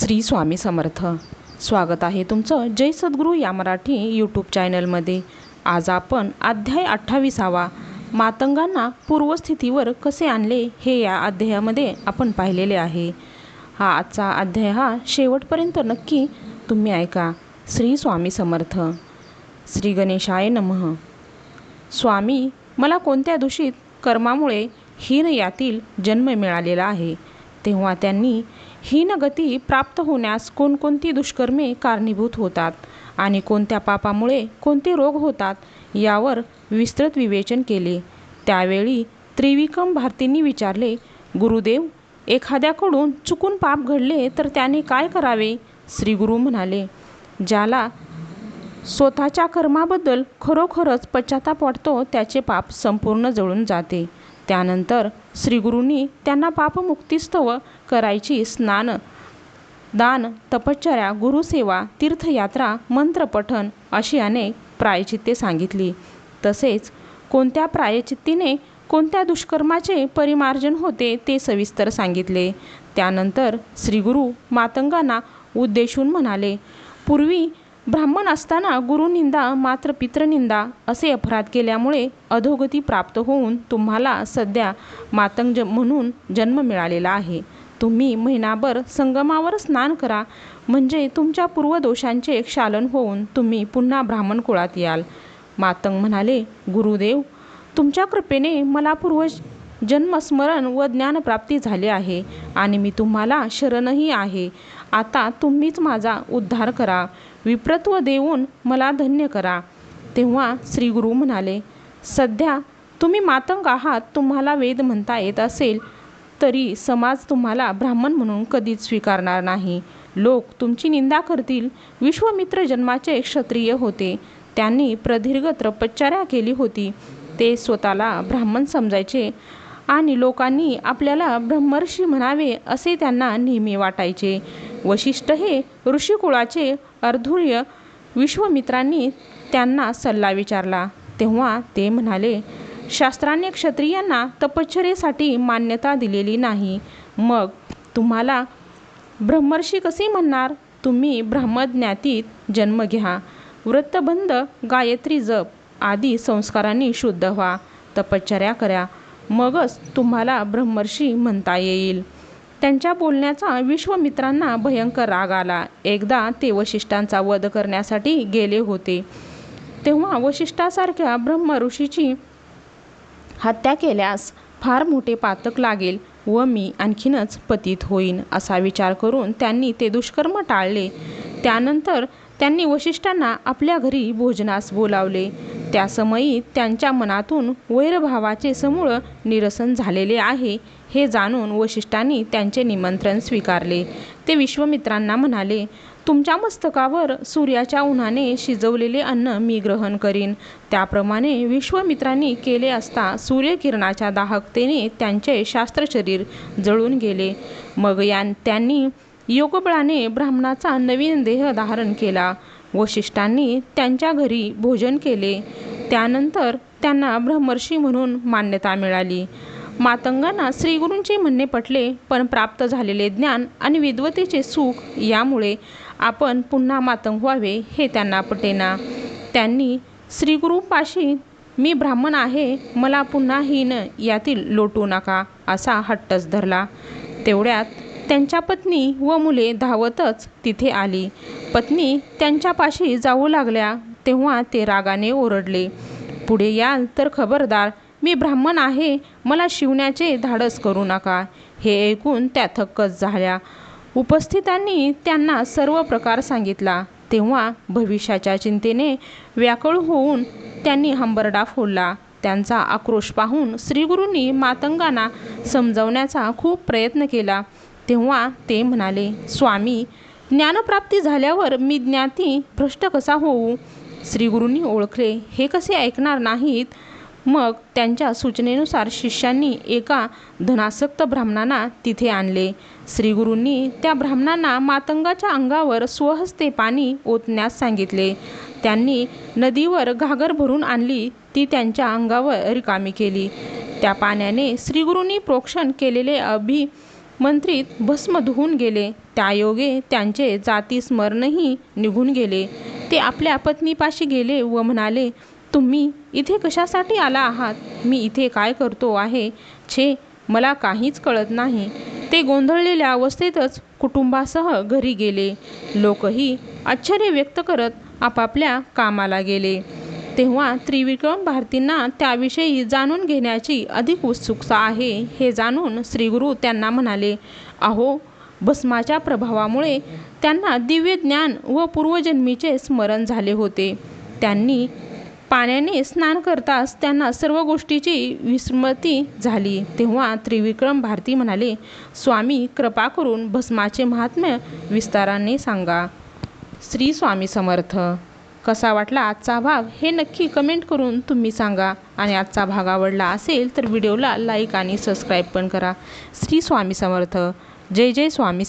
श्री स्वामी समर्थ. स्वागत आहे तुमचं जय सद्गुरू या मराठी यूट्यूब चॅनलमध्ये आज आपण अध्याय अठ्ठावीसावा मातंगांना पूर्वस्थितीवर कसे आणले हे या अध्यायामध्ये आपण पाहिलेले आहे. हा आजचा अध्याय हा शेवटपर्यंत नक्की तुम्ही ऐका. श्री स्वामी समर्थ. श्री गणेशाय नमः. स्वामी मला कोणत्या दूषित कर्मामुळे हीन यातील जन्म मिळालेला आहे? तेव्हा त्यांनी हीनगती प्राप्त होण्यास कोणकोणती दुष्कर्मे कारणीभूत होतात आणि कोणत्या पापामुळे कोणते रोग होतात यावर विस्तृत विवेचन केले. त्यावेळी त्रिविक्रम भारतींनी विचारले गुरुदेव एखाद्याकडून चुकून पाप घडले तर त्याने काय करावे? श्री गुरु म्हणाले ज्याला स्वतःच्या कर्माबद्दल खरोखरच पश्चाताप वाटतो त्याचे पाप संपूर्ण जळून जाते. त्यानंतर श्रीगुरूंनी त्यांना पापमुक्तीस्तव करायची स्नान दान तपश्चर्या गुरुसेवा तीर्थयात्रा मंत्रपठण अशी अनेक प्रायचित्ते सांगितली. तसेच कोणत्या प्रायचित्तीने कोणत्या दुष्कर्माचे परिमार्जन होते ते सविस्तर सांगितले. त्यानंतर श्रीगुरु मातंगांना उद्देशून म्हणाले पूर्वी ब्राह्मण असताना गुरुनिंदा मात्र पितृनिंदा असे अपराध केल्यामुळे अधोगती प्राप्त होऊन तुम्हाला सध्या मातंग म्हणून जन्म मिळालेला आहे. तुम्ही महिनाभर संगमावर स्नान करा म्हणजे तुमच्या पूर्वदोषांचे क्षालन होऊन तुम्ही पुन्हा ब्राह्मण कुळात याल. मातंग म्हणाले गुरुदेव तुमच्या कृपेने मला पूर्व जन्मस्मरण व ज्ञानप्राप्ती झाली आहे आणि मी तुम्हाला शरणही आहे. आता तुम्हीच माझा उद्धार करा. विप्रत्व देऊन मला धन्य करा. तेव्हा श्री गुरु म्हणाले सध्या तुम्ही मातंग आहात तुम्हाला वेद म्हणता येत असेल तरी समाज तुम्हाला ब्राह्मण म्हणून कधीच स्वीकारणार नाही. लोक तुमची निंदा करतील. विश्वमित्र जन्माचे क्षत्रिय होते. त्यांनी प्रदीर्घ तपश्चर्या केली होती. ते स्वतःला ब्राह्मण समजायचे आणि लोकांनी आपल्याला ब्रह्मर्षी म्हणावे असे त्यांना नेहमी वाटायचे. वशिष्ठ हे ऋषिकुळाचे अर्धुर्य विश्वमित्रांनी त्यांना सल्ला विचारला. तेव्हा ते म्हणाले शास्त्राने क्षत्रियांना तपश्चर्येसाठी मान्यता दिलेली नाही. मग तुम्हाला ब्रह्मर्षी कसे म्हणणार? तुम्ही ब्रह्मज्ञातीत जन्म घ्या. व्रतबंध गायत्री जप आदी संस्कारांनी शुद्ध व्हा. तपश्चर्या करा. मगच तुम्हाला ब्रह्मर्षी म्हणता येईल. त्यांच्या बोलण्याचा विश्वमित्रांना भयंकर राग आला. एकदा ते वशिष्ठांचा वध करण्यासाठी गेले होते. तेव्हा वशिष्ठासारख्या ब्रह्म ऋषीची हत्या केल्यास फार मोठे पातक लागेल व मी आणखीनच पतित होईन असा विचार करून त्यांनी ते दुष्कर्म टाळले. त्यानंतर त्यांनी वशिष्ठांना आपल्या घरी भोजनास बोलावले. त्यासमयी त्यांच्या मनातून वैरभावाचे समूळ निरसन झालेले आहे हे जाणून वशिष्ठांनी त्यांचे निमंत्रण स्वीकारले. ते विश्वमित्रांना म्हणाले तुमच्या मस्तकावर सूर्याच्या उन्हाने शिजवलेले अन्न मी ग्रहण करीन. त्याप्रमाणे विश्वमित्रांनी केले असता सूर्यकिरणाच्या दाहकतेने त्यांचे शास्त्र शरीर जळून गेले. मग या त्यांनी योगबळाने ब्राह्मणाचा नवीन देह धारण केला. वशिष्ठांनी त्यांच्या घरी भोजन केले. त्यानंतर त्यांना ब्रह्मर्षी म्हणून मान्यता मिळाली. मातंगांना श्रीगुरूंचे म्हणणे पटले पण प्राप्त झालेले ज्ञान आणि विद्वतेचे सुख यामुळे आपण पुन्हा मातंग व्हावे हे त्यांना पटेना. त्यांनी श्रीगुरूपाशी मी ब्राह्मण आहे मला पुन्हा हीन यातील लोटू नका असा हट्टच धरला. तेवढ्यात त्यांच्या पत्नी व मुले धावतच तिथे आली. पत्नी त्यांच्यापाशी जाऊ लागल्या तेव्हा ते रागाने ओरडले पुढे याल तर खबरदार मी ब्राह्मण आहे मला शिवण्याचे धाडस करू नका. हे ऐकून त्या थक्कच झाल्या. उपस्थितांनी त्यांना सर्व प्रकार सांगितला. तेव्हा भविष्याच्या चिंतेने व्याकुळ होऊन त्यांनी हंबरडा फोडला. त्यांचा आक्रोश पाहून श्रीगुरूंनी मातंगांना समजवण्याचा खूप प्रयत्न केला. तेव्हा ते म्हणाले स्वामी ज्ञानप्राप्ती झाल्यावर मी ज्ञाती भ्रष्ट कसा होऊ? श्रीगुरूंनी ओळखले. हे कसे ऐकणार नाहीत? मग त्यांच्या सूचनेनुसार शिष्यांनी एका धनासक्त ब्राह्मणांना तिथे आणले. श्रीगुरूंनी त्या ब्राह्मणांना मातंगाच्या अंगावर स्वहस्ते पाणी ओतण्यास सांगितले. त्यांनी नदीवर घागर भरून आणली. ती त्यांच्या अंगावर रिकामी केली. त्या पाण्याने श्रीगुरूंनी प्रोक्षण केलेले अभि मंत्रीत भस्म धुवून गेले. त्यायोगे त्यांचे जाती स्मरणही निघून गेले. ते आपल्या पत्नीपाशी गेले व म्हणाले तुम्ही इथे कशासाठी आला आहात? मी इथे काय करतो आहे? छे मला काहीच कळत नाही. ते गोंधळलेल्या अवस्थेतच कुटुंबासह घरी गेले. लोकही आश्चर्य व्यक्त करत आपापल्या कामाला गेले. तेव्हा त्रिविक्रम भारतींना त्याविषयी जाणून घेण्याची अधिक उत्सुकता आहे हे जाणून श्रीगुरू त्यांना म्हणाले अहो भस्माच्या प्रभावामुळे त्यांना दिव्य ज्ञान व पूर्वजन्मीचे स्मरण झाले होते. त्यांनी पाण्याने स्नान करताच त्यांना सर्व गोष्टीची विस्मृती झाली. तेव्हा त्रिविक्रम भारती म्हणाले स्वामी कृपा करून भस्माचे महात्म्य विस्ताराने सांगा. श्री स्वामी समर्थ. कसा वाटला आजचा भाग हे नक्की कमेंट करून तुम्ही सांगा. आणि आजचा भाग आवडला असेल तर व्हिडिओला लाईक आणि सबस्क्राईब पण करा. श्री स्वामी समर्थ. जय जय स्वामी